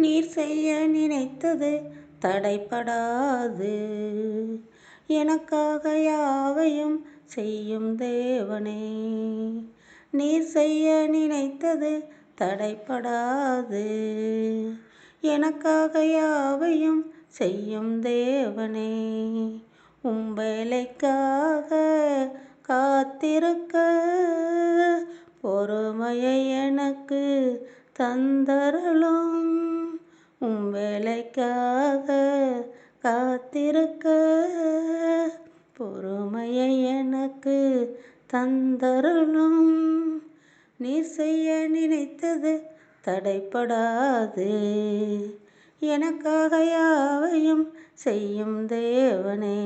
நீர் செய்ய நினைத்தது தடைப்படாது எனக்காக யாவையும் செய்யும் தேவனே நீர் செய்ய நினைத்தது தடைப்படாது எனக்காக யாவையும் செய்யும் தேவனே உம்பலைக்காக காத்திருக்க பொறுமையை எனக்கு தந்தரலும் உம் வேலைக்காக காத்திருக்க பொறுமையை எனக்கு தந்தருளும் நீர் செய்ய நினைத்தது தடைப்படாது எனக்காக யாவையும் செய்யும் தேவனே.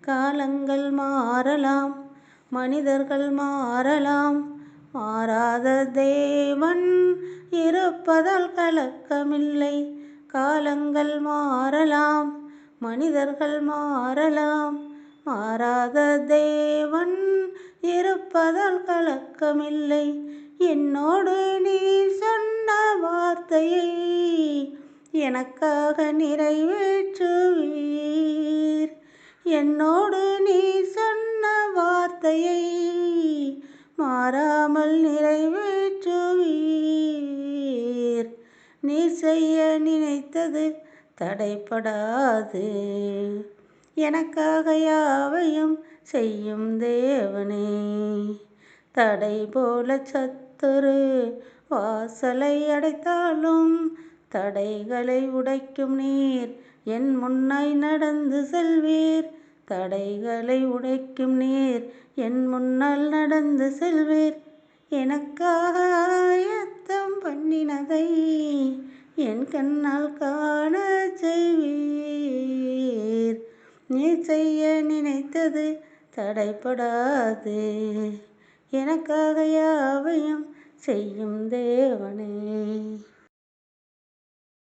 காலங்கள் மாறலாம் மனிதர்கள் மாறலாம் மாறாத தேவன் இருப்பதால் கலக்கமில்லை. காலங்கள் மாறலாம் மனிதர்கள் மாறலாம். மாறாத தேவன் இருப்பதால் கலக்கமில்லை. என்னோடு நீ சொன்ன வார்த்தையை எனக்காக நிறைவேற்றுவீர். என்னோடு நீ சொன்ன வார்த்தையை மாறாமல் நிறைவேற்றுவீர். நீ செய்ய நினைத்தது தடைப்படாது எனக்காக யாவையும் செய்யும் தேவனே. தடை போல சத்துரு வாசலை அடைத்தாலும் தடைகளை உடைக்கும் நீர் என் முன்னாய் நடந்து செல்வீர். தடைகளை உடைக்கும் நீர் என் முன்னால் நடந்து செல்வீர். எனக்காக ஆயத்தம் பண்ணினதை என் கண்ணால் காண செய்வீர். நீ செய்ய நினைத்தது தடைப்படாது எனக்காக யாவையும் செய்யும் தேவனே.